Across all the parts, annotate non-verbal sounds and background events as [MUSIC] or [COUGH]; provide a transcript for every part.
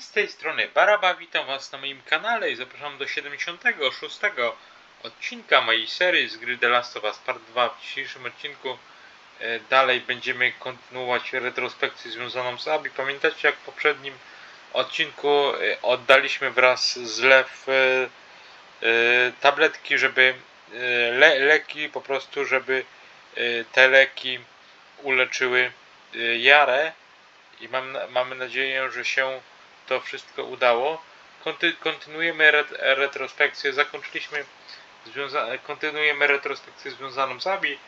Z tej strony Baraba, witam was na moim kanale i zapraszam do 76 odcinka mojej serii z gry The Last of Us Part 2. W dzisiejszym odcinku e, dalej będziemy kontynuować retrospekcję związaną z Abi. Pamiętacie jak w poprzednim odcinku e, oddaliśmy wraz z Lew e, tabletki, żeby le, leki po prostu, żeby te leki uleczyły Jarę i mam, mamy nadzieję, że się to wszystko udało. Konty, kontynuujemy ret, retrospekcję. Zakończyliśmy kontynuujemy retrospekcję związaną z Abi.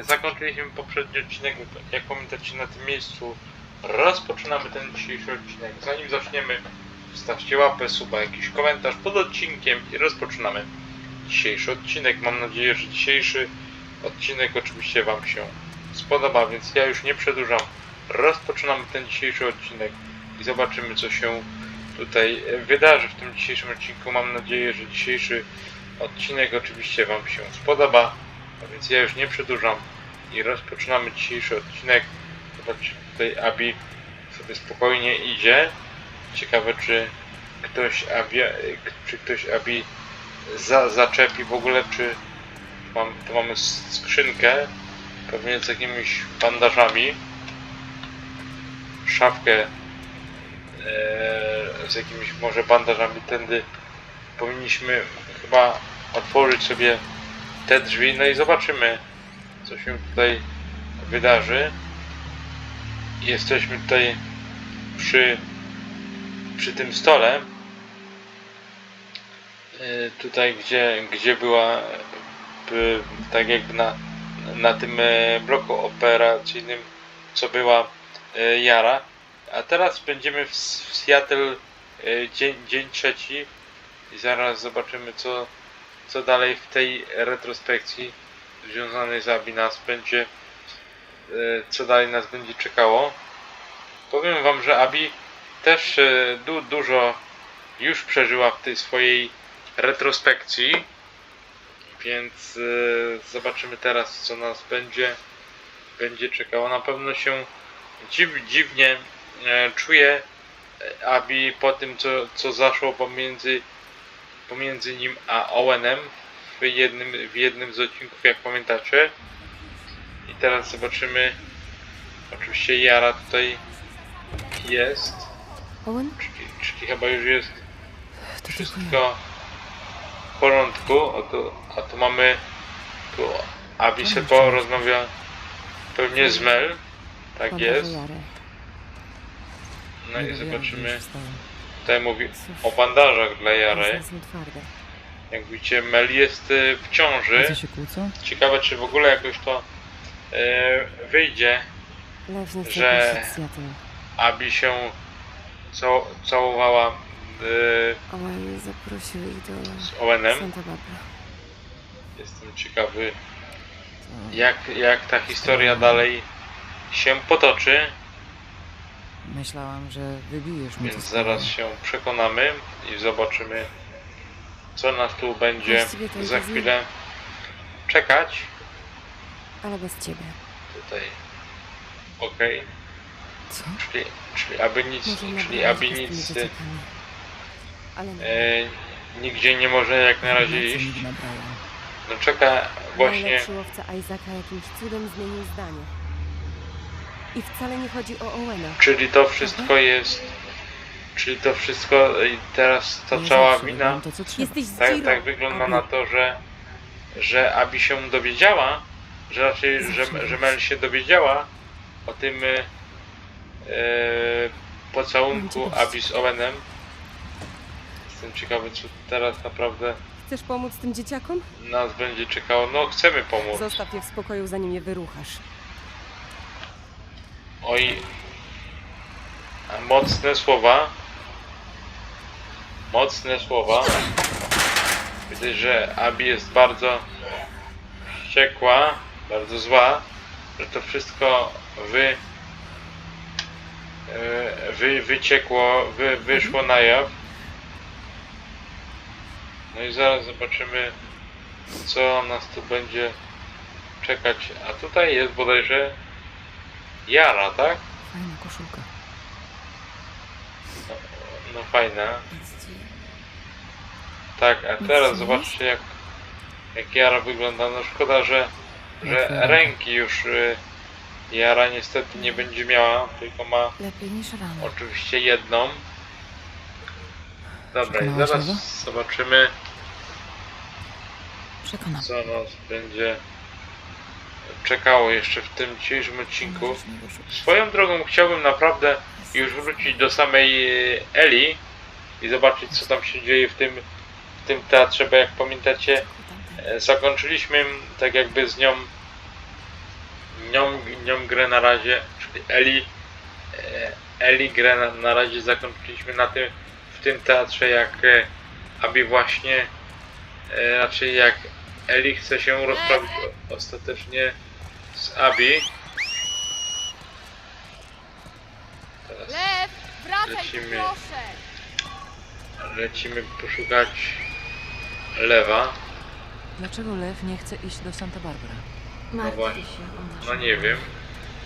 Zakończyliśmy poprzedni odcinek, jak pamiętacie na tym miejscu. Rozpoczynamy ten dzisiejszy odcinek. Zanim zaczniemy, wstawcie łapę, suba, jakiś komentarz pod odcinkiem i rozpoczynamy dzisiejszy odcinek. Mam nadzieję, że dzisiejszy odcinek oczywiście Wam się spodoba, więc ja już nie przedłużam. Rozpoczynamy ten dzisiejszy odcinek i zobaczymy, co się tutaj e, wydarzy w tym dzisiejszym odcinku. Mam nadzieję, że dzisiejszy odcinek oczywiście Wam się spodoba, a więc ja już nie przedłużam i rozpoczynamy dzisiejszy odcinek. Zobaczcie, tutaj Abi sobie spokojnie idzie. Ciekawe, czy ktoś Abi, e, czy ktoś Abi za, zaczepi w ogóle, czy mam, tu mamy skrzynkę, pewnie z jakimiś bandażami szafkę z jakimiś może bandażami tędy powinniśmy chyba otworzyć sobie te drzwi. No i zobaczymy co się tutaj wydarzy. Jesteśmy tutaj przy przy tym stole. E, tutaj gdzie, gdzie była e, tak jakby na, na tym e, bloku operacyjnym co była e, Jara. A teraz będziemy w, w Seattle e, dzień, dzień trzeci i zaraz zobaczymy co, co dalej w tej retrospekcji związanej z Abi nas będzie e, co dalej nas będzie czekało. Powiem wam, że Abi też e, du, dużo już przeżyła w tej swojej retrospekcji. Więc e, zobaczymy teraz co nas będzie będzie czekało. Na pewno się dziw, dziwnie e, czuje e, Abi po tym, co, co zaszło pomiędzy, pomiędzy nim a Owenem w jednym, w jednym z odcinków, jak pamiętacie. I teraz zobaczymy. Oczywiście Jara tutaj jest, Owen? czyli, czyli chyba już jest To wszystko w porządku. O tu, a tu mamy tu Abi sobie porozmawia pewnie z Mel. Tak jest. No i zobaczymy. Tutaj mówi o bandażach dla Jary. Jak widzicie, Mel jest y, w co ciąży. Ciekawe, czy w ogóle jakoś to y, wyjdzie. Że-. Abi się cał, całowała y, z Owenem. Jestem ciekawy, jak, jak ta historia dalej się potoczy. Myślałam, że wybijesz mnie. Więc zaraz się przekonamy i zobaczymy, co nas tu będzie Właściwie to za chwilę czekać. Ale bez ciebie. Tutaj. Ok, Co? czyli, czyli aby nic, Może czyli nabrać aby z tymi nic dzieciakami. Ale nie. e, nigdzie nie może jak na razie iść. No czeka właśnie, Najlepszy łowca Isaaca jakimś cudem zmienił zdanie. I wcale nie chodzi o Owena. czyli to wszystko jest, czyli to wszystko i teraz to Ja cała zawsze wina, robiłam To, co trzeba. Jesteś z tak, tak wygląda Abi. na to, że, że Abi się dowiedziała, że raczej, że, że. Mel się dowiedziała o tym e, e, pocałunku Abi z Owenem. Jestem ciekawy, co teraz naprawdę Chcesz pomóc tym dzieciakom? nas będzie czekało. No, chcemy pomóc. Zostaw je w spokoju, zanim je wyruchasz. Oj, mocne słowa. Mocne słowa. Widzę, że Abi jest bardzo wściekła, bardzo zła, że to wszystko wy, e, wy wyciekło, wy, wyszło na jaw. No i zaraz zobaczymy, co nas tu będzie czekać. A tutaj jest bodajże Jara, tak? Fajna koszulka. No. Nic ci... Tak, a teraz zobaczcie jak, jak Jara wygląda. No szkoda, że, że ręki już y, Jara niestety nie będzie miała, tylko ma Lepiej niż rano. oczywiście jedną. Dobra, i Przekonałaś zaraz Ewa? zobaczymy Przekonam. co nas będzie czekało jeszcze w tym dzisiejszym odcinku. Swoją drogą chciałbym naprawdę już wrócić do samej e, Eli i zobaczyć co tam się dzieje w tym, w tym teatrze, bo jak pamiętacie e, zakończyliśmy tak jakby z nią nią, nią grę na razie, czyli Eli e, Eli grę na, na razie zakończyliśmy na tym w tym teatrze jak Abi właśnie raczej jak Eli chce się rozprawić ostatecznie z Abi teraz Lew, wracaj Lecimy. proszę! lecimy poszukać Lewa Dlaczego Lew nie chce iść do Santa Barbara? Martwi właśnie. się o naszą no nie wiem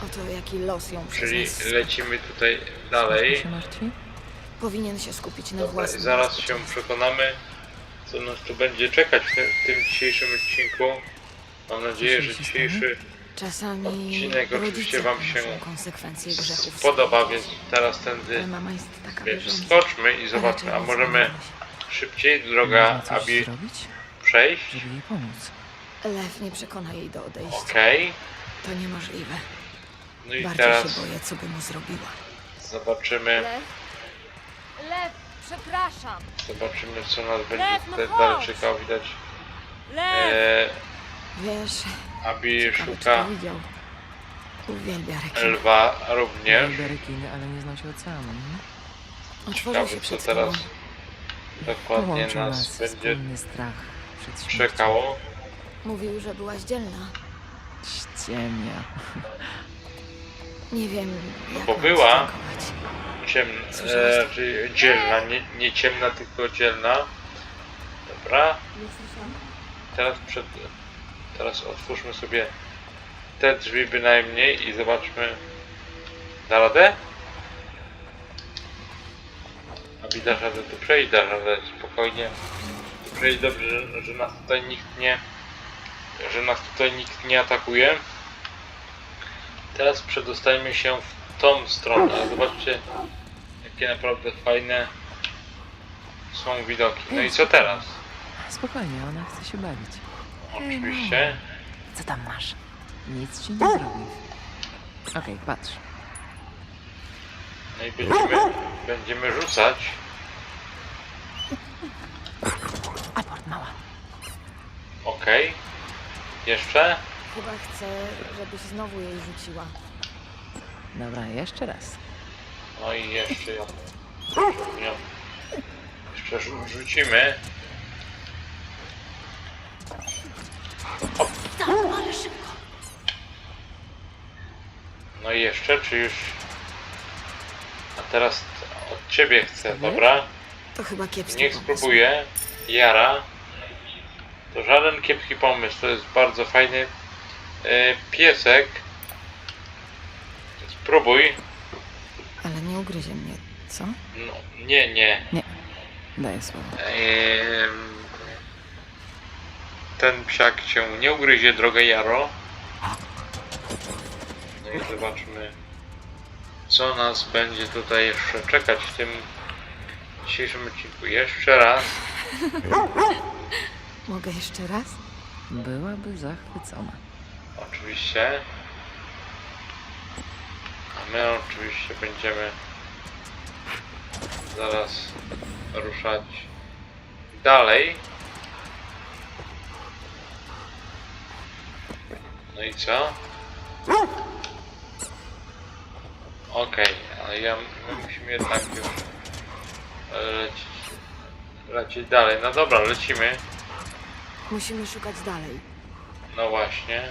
O to, jaki los ją przez czyli nas... lecimy tutaj dalej się martwi? Powinien się skupić na Dobra, własnym zaraz się bezpieczeństwie. przekonamy, co nas tu będzie czekać w tym, w tym dzisiejszym odcinku. Mam nadzieję, że dzisiejszy Czasami odcinek oczywiście rodzice wam ponoszą się konsekwencje grzechów spodoba, swoich więc teraz Ale tędy mama jest taka więc wierząca. skoczmy i zobaczmy, a możemy szybciej droga Można coś Abi zrobić, przejść. żeby jej pomóc. Lew nie przekona jej do odejścia. Okej. To niemożliwe. No i Bardziej teraz się boję, co by mu zrobiła. zobaczymy, Lew, Lew, przepraszam! zobaczymy co nas będzie Lew, no tutaj chodź! dalej czekało. Widać Lew! e, Wiesz, Abi ciekawe, czy szuka to widział. Uwielbia rekiny. lwa również. Lubię rekiny, ale nie znał się oceanu. nie? Otworzył się Ciekawe co przed teraz tobą. dokładnie Połączył nas będzie wspólny strach przed śmiercią. czekało. Mówił, że byłaś dzielna. Ściemnia. Nie wiem, jak bo była. Ciemna, e, czyli dzielna, nie, nie ciemna, tylko dzielna. Dobra, teraz przed, teraz otwórzmy sobie te drzwi bynajmniej i zobaczmy. Da radę? A dasz radę tu przejść, radę spokojnie. Tu przejść dobrze, że, że nas tutaj nikt nie, że nas tutaj nikt nie atakuje. Teraz przedostajmy się w tą stronę. Zobaczcie, jakie naprawdę fajne są widoki. No i co teraz? Spokojnie, ona chce się bawić. Oczywiście. Co tam masz? Nic ci nie zrobił. Okej, patrz. No i będziemy, będziemy rzucać. Aport mała. Okej. Jeszcze? Chyba chcę, żebyś znowu jej rzuciła. Dobra, jeszcze raz. No i jeszcze ją. ją jeszcze rzu- rzucimy. No i jeszcze, czy już... A teraz od ciebie chcę, dobra? To chyba kiepski Niech pomysł. spróbuje. Jara. To żaden kiepski pomysł, to jest bardzo fajny e, piesek. Spróbuj. Nie ugryzie mnie, co? No, nie, nie. Daję słowo. Ehm, ten psiak cię nie ugryzie, droga Jaro. No i zobaczmy, co nas będzie tutaj jeszcze czekać w tym dzisiejszym odcinku. Jeszcze raz. [LAUGHS] Mogę jeszcze raz? Byłaby zachwycona. Oczywiście. A my oczywiście będziemy zaraz ruszać dalej. No i co? Okej, ale ja, my musimy jednak już lecieć, lecieć dalej. No dobra, lecimy. Musimy szukać dalej. No właśnie.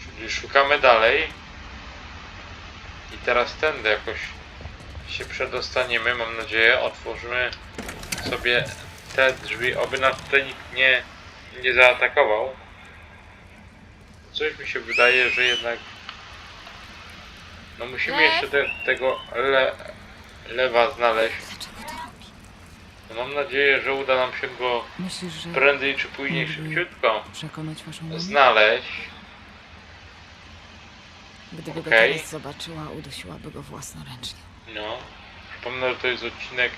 Czyli szukamy dalej. I teraz tędy jakoś się przedostaniemy, mam nadzieję. Otworzymy sobie te drzwi, oby nas tutaj nikt nie, nie zaatakował. Coś mi się wydaje, że jednak no musimy Lew? jeszcze te, tego le, lewa znaleźć. No mam nadzieję, że uda nam się go Myślisz, że prędzej czy później szybciutko przekonać waszą znaleźć. Gdyby go Okej. teraz zobaczyła, udusiłaby go własnoręcznie. No. Przypomnę, że to jest odcinek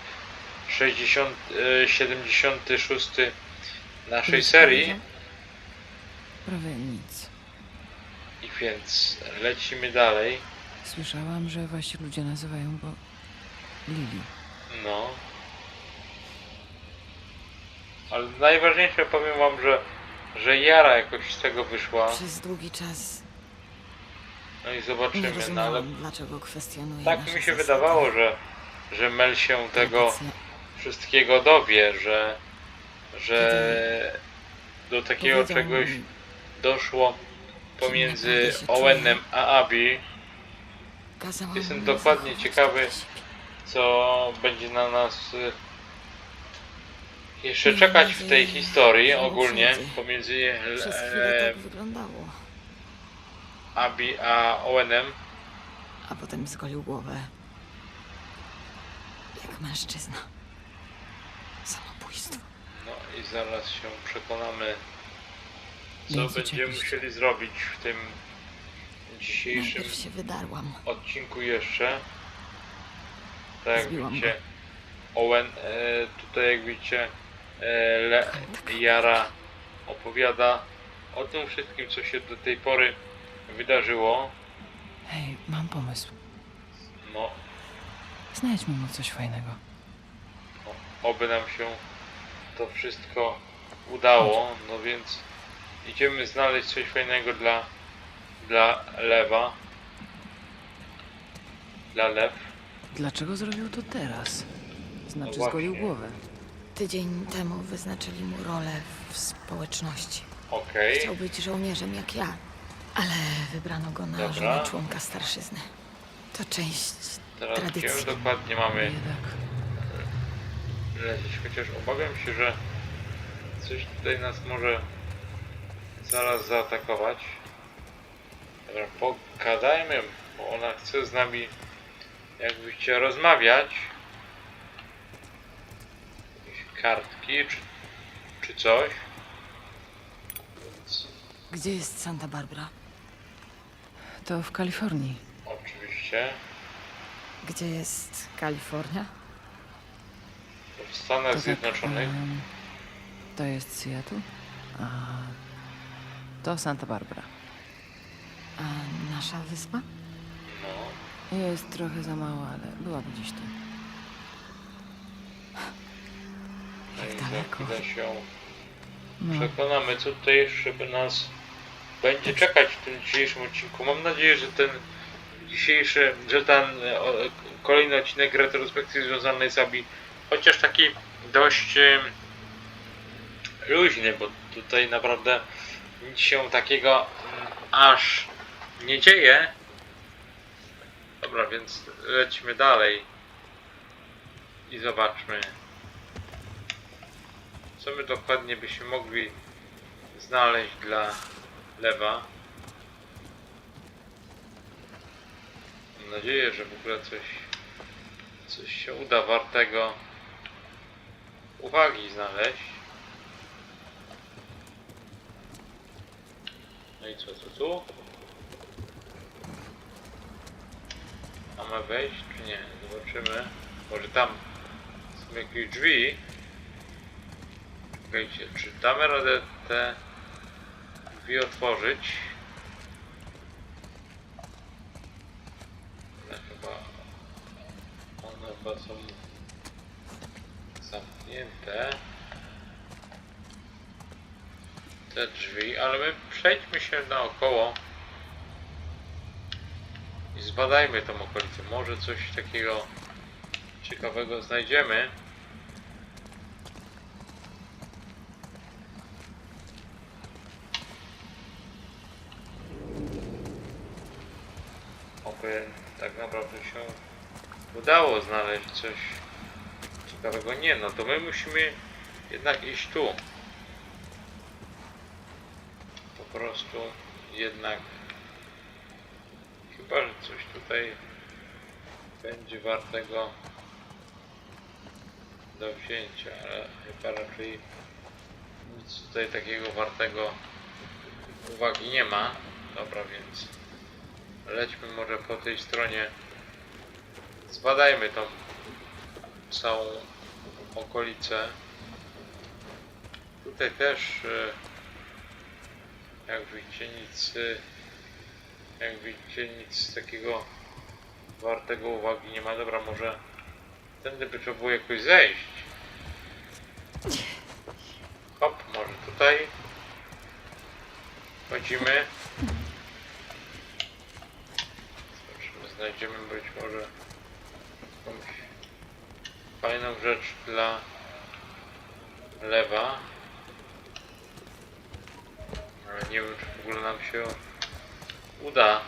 60, e, 76 naszej Nic serii. powiedział? Prawie nic. I więc lecimy dalej. Słyszałam, że wasi ludzie nazywają go Lili. No. Ale najważniejsze powiem wam, że, że Jara jakoś z tego wyszła. Przez długi czas No i nie zobaczymy. No ale rozumiałam, dlaczego kwestionuje tak nasze mi się zasady. wydawało, że, że Mel się tego Tradycje. wszystkiego dowie, że, że do takiego Powiedział czegoś mi, doszło pomiędzy naprawdę się czuję. Owenem a Abby. kazała Jestem mi dokładnie zachować ciekawy, co będzie na nas y, jeszcze czekać w tej historii ogólnie pomiędzy Przez chwilę e, tak wyglądało, Abby a Owenem. a potem zgolił głowę. Jak mężczyzna. Samobójstwo. No i zaraz się przekonamy, co będziemy musieli zrobić w tym dzisiejszym Najpierw się wydarłam. odcinku jeszcze. Tak jak Zbiłam widzicie, Owen e, tutaj jak widzicie e, Le, Jara opowiada o tym wszystkim, co się do tej pory wydarzyło. Hej, mam pomysł. No, Znajdźmy mu coś fajnego. no, oby nam się to wszystko udało. No więc idziemy znaleźć coś fajnego dla, dla Lewa. Dla Lew. Dlaczego zrobił to teraz? Znaczy No zgolił właśnie. głowę. Tydzień temu wyznaczyli mu rolę w społeczności. Okej. Chciał być żołnierzem jak ja, ale wybrano go na Dobra. żonę członka starszyzny. To część Teraz gdzie tradycji. dokładnie mamy Biedak. lecieć, chociaż obawiam się, że coś tutaj nas może zaraz zaatakować. Dobra, pogadajmy, bo ona chce z nami jakbyście rozmawiać. Jakieś kartki czy, czy coś. Więc Gdzie jest Santa Barbara? To w Kalifornii. oczywiście Gdzie jest Kalifornia? w Stanach Zjednoczonych. Tak, em, to jest Seattle, a to Santa Barbara. A nasza wyspa? No, Jest trochę za mała, ale byłaby gdzieś tu. no Jak i za daleko? chwilę się No, przekonamy, co tutaj jeszcze by nas będzie czekać w tym dzisiejszym odcinku. Mam nadzieję, że ten dzisiejszy, że ten e, kolejny odcinek retrospekcji związany z Abi, chociaż taki dość e, luźny, bo tutaj naprawdę nic się takiego mm, aż nie dzieje. Dobra, więc lecimy dalej i zobaczmy. Co my dokładnie byśmy mogli znaleźć dla lewa? Mam nadzieję, że w ogóle coś, coś się uda wartego uwagi znaleźć. No i co, co tu? Mamy wejść czy nie? Zobaczymy. Może tam są jakieś drzwi. Czekajcie, czy damy radę te drzwi otworzyć? One chyba... One chyba są zamknięte. Te drzwi, ale my przejdźmy się naokoło i zbadajmy tą okolicę. Może coś takiego ciekawego znajdziemy. Oby tak naprawdę się udało znaleźć coś ciekawego. Nie, no to my musimy jednak iść tu. Po prostu jednak chyba, że coś tutaj będzie wartego do wzięcia, ale chyba raczej nic tutaj takiego wartego uwagi nie ma. Dobra, więc lećmy może po tej stronie. Zbadajmy tą całą okolicę. Tutaj też, e, jak widzicie, nic, e, jak widzicie, nic takiego wartego uwagi nie ma. Dobra, może tędy by trzeba było jakoś zejść. Hop, może tutaj. Chodzimy. Zobaczymy, znajdziemy być może jakąś fajną rzecz dla lewa. Ale nie wiem, czy w ogóle nam się uda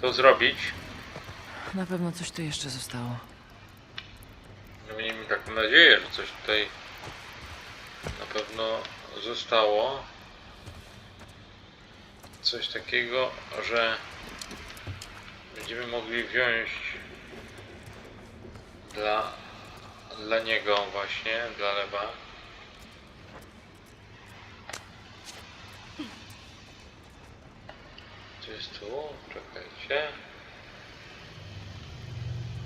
to zrobić. Na pewno coś tu jeszcze zostało. No miejmy taką nadzieję, że coś tutaj na pewno zostało. Coś takiego, że będziemy mogli wziąć dla, dla niego właśnie, dla lewa. Co jest tu? Czekajcie.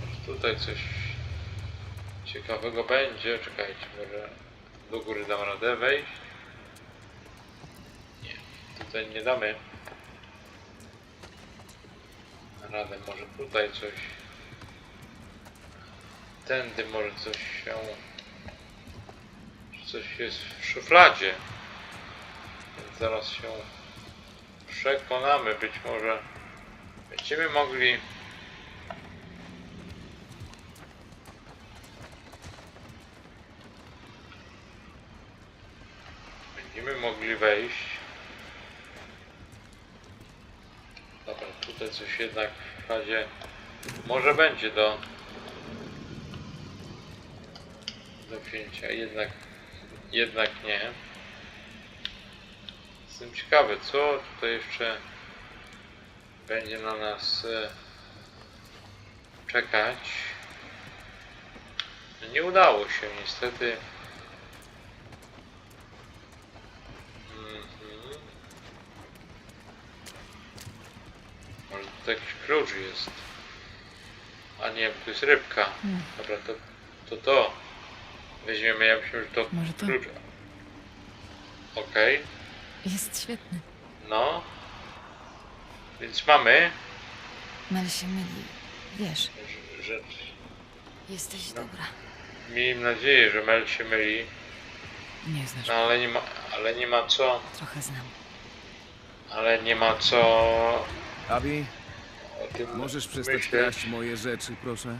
Może tutaj coś ciekawego będzie. Czekajcie, może do góry dam radę wejść. Nie, tutaj nie damy. Radę, może tutaj coś. Tędy może coś się. Coś jest w szufladzie. Więc zaraz się przekonamy. Być może będziemy mogli Będziemy mogli wejść. Dobra, tutaj coś jednak w razie może będzie do jednak jednak nie. Jestem ciekawy, co tutaj jeszcze będzie na nas e, czekać. Nie udało się niestety. Mhm. Może to jakiś klucz jest. A nie, to jest rybka. Hmm. Dobra, to to. to. Weźmiemy, ja myślę, że to Może to? klucz. Okej, Jest świetny. no. Więc mamy Mel się myli. Wiesz, rz- rzecz. jesteś No. dobra. Miejmy nadzieję, że Mel się myli, Nie znasz. no ale nie ma, ale nie ma co, Trochę znam. ale nie ma co Abi, o tym możesz przestać myśleć. kraść moje rzeczy, proszę?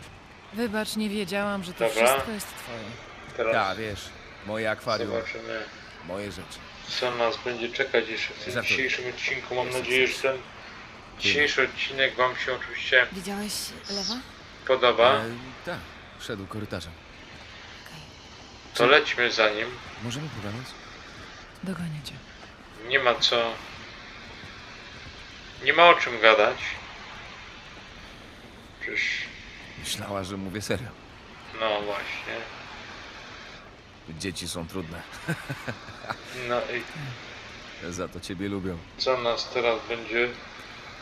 Wybacz, nie wiedziałam, że to Dobra. wszystko jest twoje. Teraz Ja, wiesz, moje akwarium, zobaczymy. moje rzeczy. co nas będzie czekać jeszcze w tym dzisiejszym odcinku. Mam nadzieję, że ten dzisiejszy odcinek Wam się oczywiście Widziałeś lewa? podoba. E, tak, szedł korytarzem. To lećmy za nim. Możemy pogadać? Dogonię cię. Nie ma co. Nie ma o czym gadać. Przecież, Myślała, że mówię serio. no właśnie. Dzieci są trudne. [LAUGHS] No i Za to ciebie lubią. co nas teraz będzie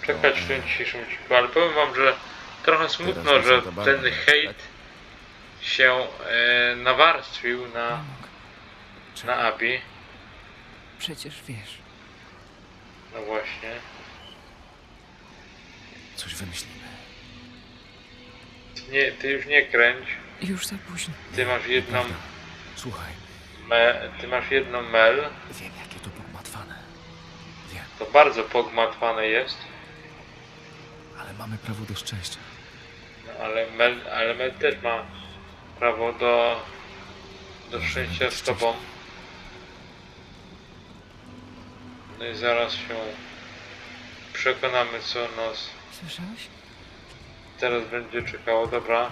czekać w tym dzisiejszym odcinku. Ale powiem Wam, że trochę smutno, że ten hejt tak? się e, nawarstwił na, na Abi. Przecież wiesz. No właśnie. Coś wymyślimy. Nie, ty już nie kręć. Już za późno. Ty masz jedną, Prawda. Słuchaj, me, ty masz jedną mel. wiem jakie to pogmatwane. Wiem, To bardzo pogmatwane jest. ale mamy prawo do szczęścia. No, ale mel, ale mel też ma prawo do, do szczęścia z tobą. No i zaraz się przekonamy, co nas Słyszałeś? teraz będzie czekało. Dobra,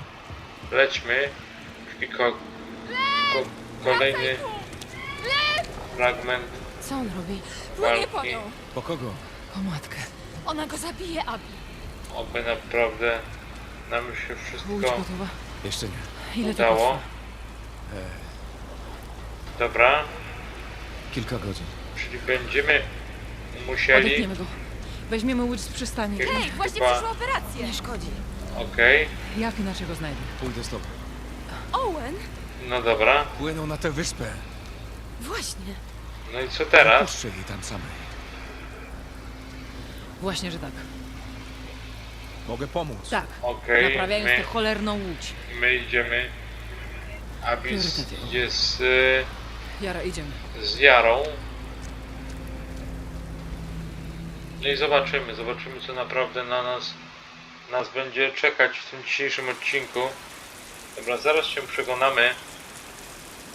lećmy. I ko, ko, kolejny fragment Co on robi? Płynie po walki. nią. Po kogo? O matkę. Ona go zabije, Abi. Oby naprawdę nam się Łódź wszystko gotowa. Jeszcze nie. Ile to udało. potrwa? Dobra, Kilka godzin. czyli będziemy musieli... Odetniemy go. Weźmiemy łódź z przystani. Hej, właśnie Chyba- przyszła operacja. Nie szkodzi. Okej, Jak inaczej go znajdę? Pójdę z tobą. Owen? No dobra. Płyną na tę wyspę. Właśnie. No i co teraz? Puszczę jej tam samej. Właśnie, że tak. Mogę pomóc. Tak. Okej, Naprawiając my, tę cholerną łódź. my idziemy. A więc Priorytety. jest y, Jara, idziemy. z Jarą. No i zobaczymy, zobaczymy co naprawdę na nas, nas będzie czekać w tym dzisiejszym odcinku. Dobra, zaraz się przekonamy.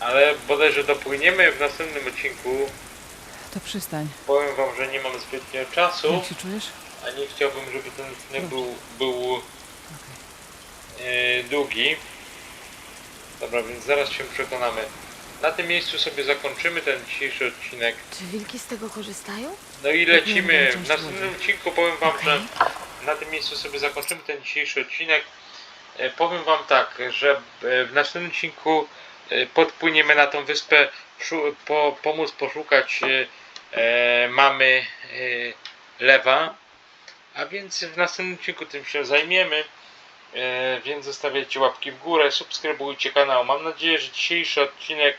Ale bodajże dopłyniemy w następnym odcinku. To przystań. Powiem wam, że nie mam zbytnio czasu. Jak się czujesz? A nie chciałbym, żeby ten odcinek był, był e, długi. Dobra, więc zaraz się przekonamy. Na tym miejscu sobie zakończymy ten dzisiejszy odcinek. Czy wilki z tego korzystają? No i lecimy. W następnym odcinku powiem wam, że Okej. na tym miejscu sobie zakończymy ten dzisiejszy odcinek. E, Powiem wam tak, że e, w następnym odcinku podpłyniemy na tą wyspę, po, pomóc poszukać e, e, mamy e, lewa. A więc w następnym odcinku tym się zajmiemy. E, więc zostawiajcie łapki w górę, subskrybujcie kanał. Mam nadzieję, że dzisiejszy odcinek,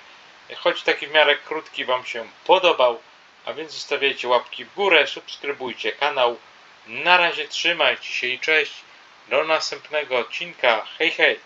e, choć taki w miarę krótki, Wam się podobał. A więc zostawiajcie łapki w górę, subskrybujcie kanał. Na razie trzymajcie się i cześć. Do następnego odcinka. Hej, hej.